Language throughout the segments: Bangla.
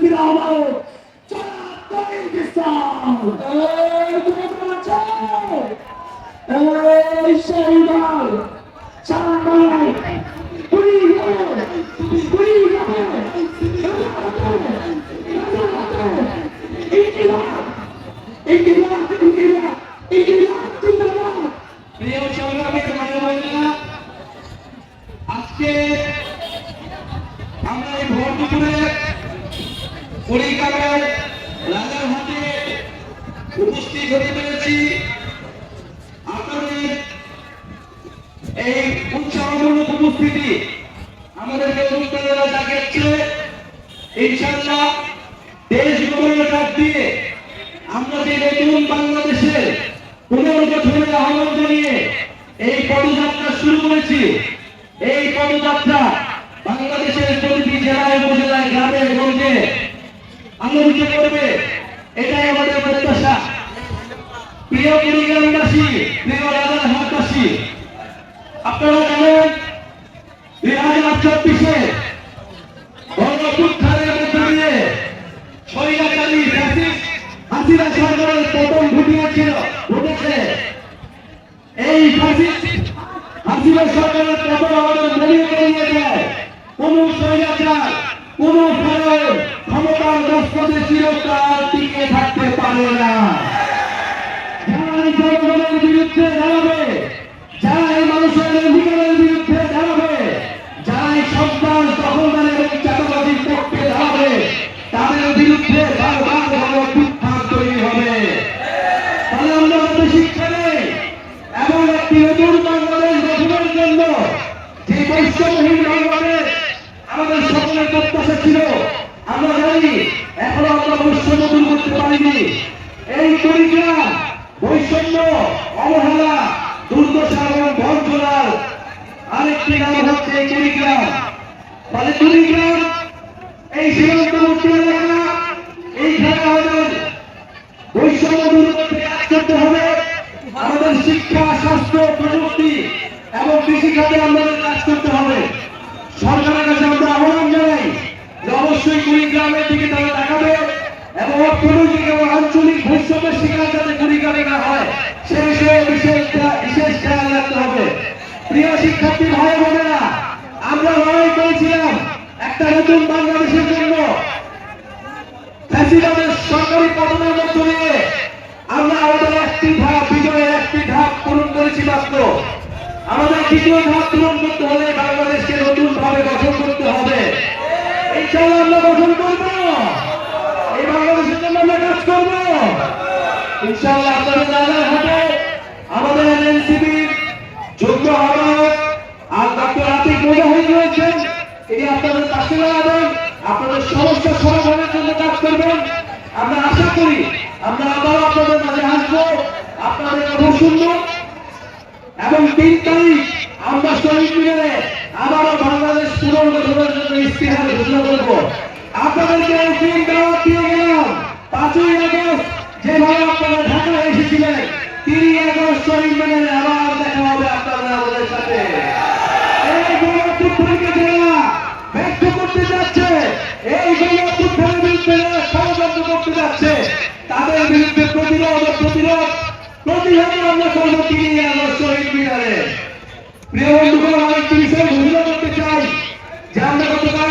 মুজিবুর রহমান যারা তৈরি ইসলাম এই যুবক এই শহীদাল চালাই পুরি গেল পুরি গেল ইনকিলাব ইনকিলাব ইনকিলাব ইনকিলাব জিন্দাবাদ প্রিয় সংগ্রামী ভাই বোনেরা আজকে আমরা এই ভোর দুপুরে কুড়িগ্রামের রাজারহাটে উপস্থিত হতে পেরেছি আপনাদের এই উৎসাহমূলক উপস্থিতি আমাদেরকে অনুপ্রেরণা জাগাচ্ছে ইনশাল্লাহ দেশ ডাক দিয়ে আমরা যে নতুন বাংলাদেশের পুনর্গঠনের আহ্বান জানিয়ে এই পদযাত্রা শুরু করেছি, এই পদযাত্রা বাংলাদেশের প্রতিটি জেলায়, উপজেলায়, গ্রামে, গঞ্জে আলোচিত করবে, এটাই আমাদের প্রত্যাশা। প্রিয় হাসিনা সরকারের পতন ঘটিয়েছিল ঘটেছে এই হাসিনা সরকারের পতন আমাদের মনে করিয়ে দেয় কোন স্বৈরাচার, কোন ফেরত ক্ষমতার দস্ততে চিরকাল টিকে থাকতে পারে না। জনগণের বিরুদ্ধে দাঁড়াবে, যারা এই মানুষের অধিকারের বিরুদ্ধে দাঁড়াবে, যারা এই সন্ত্রাস দখলদার এবং চাঁদাবাজির পক্ষে দাঁড়াবে, তাদের বিরুদ্ধে বারবার আমরা এখনও আমরা বৈষম্য দূর করতে এই কুড়িগ্রাম বৈষম্য, অবহেলা, দুর্দশা হচ্ছে এই সীমান্তবর্তী এলাকা এইখানে আমাদের বৈষম্য দূর করতে আমাদের শিক্ষা, স্বাস্থ্য এবং কৃষিখাতে আমাদের কাজ করতে হবে। সরকারের কাছে আমরা আহ্বান জানাই যে অবশ্যই কুড়িগ্রামের দিকে তারা দেখাবে এবং অর্থনৈতিক এবং আঞ্চলিক বৈষম্যের শিকার যাতে কুড়িগ্রামে না হয়, সে বিষয়ে বিশেষ বিশেষ খেয়াল রাখতে হবে। প্রিয় শিক্ষার্থী ভাই বোনেরা, আমরা লড়াই করেছিলাম একটা নতুন বাংলাদেশের জন্য। ফ্যাসিবাদের সরকারি পতনের দ্বিতীয় ধাপ পূরণ করতে হলে বাংলাদেশকে নতুন ভাবে গঠন করতে হবে। ইনশাআল্লাহ আমরা গঠন করব। এই বাংলাদেশের জন্য আমরা কাজ করব। ইনশাআল্লাহ আপনাদের জানার হাতে, আমাদের এনসিবির যোগ্য আহ্বায়ক আর ডক্টর আতিক মুজাহিদ রয়েছেন। তিনি আপনাদের পাশে দাঁড়াবেন। আপনাদের সমস্যা সমাধানের জন্য কাজ করবেন। আমরা আশা করি আমরা আবারও আপনাদের মাঝে আসব আপনাদের কথা শুনব। এবং তিন তারিখ আমরা শহীদ মিনারে আবারও বাংলাদেশ করতে যাচ্ছে, এই গণতন্ত্রের বিরুদ্ধে যারা ষড়যন্ত্র করতে প্রতিরোধ ও প্রতিরোধ আমরা করব তিনই আগস্ট শহীদ মিনারে। প্রিয় বন্ধুগণ একটি বিষয় ঘোষণা করতে চাই যে আমরা গতকাল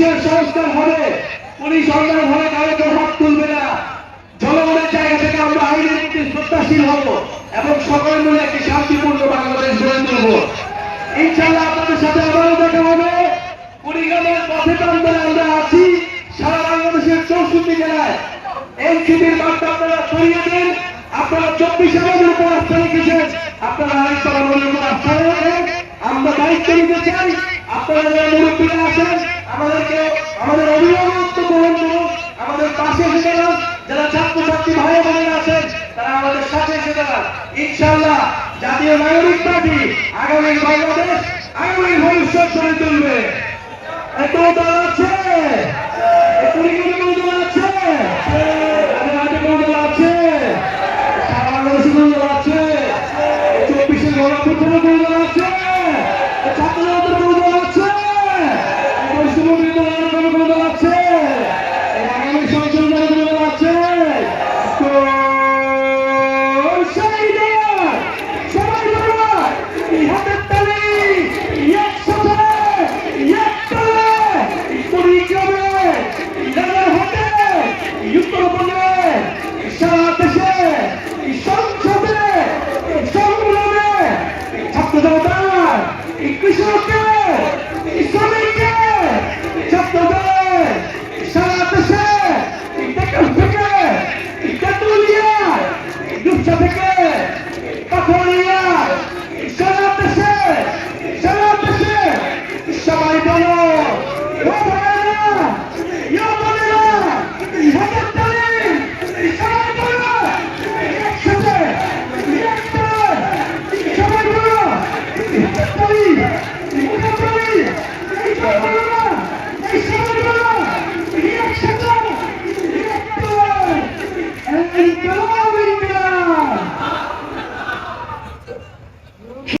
পুলিশের সংস্কার হবে পুলিশ অন্যায় ভাবে কারও কেউ হাত তুলবে না। জনগণের জায়গা থেকে আমরা আইনের প্রতি শ্রদ্ধাশীল হব এবং সকলে মিলে একটি শান্তিপূর্ণ বাংলাদেশ গড়ে তুলব। ইনশাল্লাহ আপনাদের সাথে আবারও দেখা হবে। কুড়িগ্রামের পথে প্রান্তরে আমরা আছি, সারা বাংলাদেশের চৌষট্টি জেলায়। এনসিপির বার্তা আপনারা ছড়িয়ে দিন। আপনারা চব্বিশ আমাদের উপর আস্থা রেখেছেন। আপনারা আরেকটা আমাদের উপর আস্থা রাখেন। আমরা দায়িত্ব নিতে চাই। আপনারা যারা মুরব্বীরা আছেন, আমাদেরকে, আমাদের অভিভাবকত্ব গ্রহণ করুন, আমাদের পাশে এসে দাঁড়ান। যারা ছাত্রছাত্রী, ভাই বোনেরা আছেন, তারা আমাদের সাথে এসে দাঁড়ান। ইনশাআল্লাহ জাতীয় নাগরিক পার্টি আগামী বাংলাদেশ, আগামী ভবিষ্যৎ করে তুলবে। এত দল আছে। কুড়ি আছে। আটে কোন চব্বিশে গণতন্ত্র আছে। কৃষ্ণকে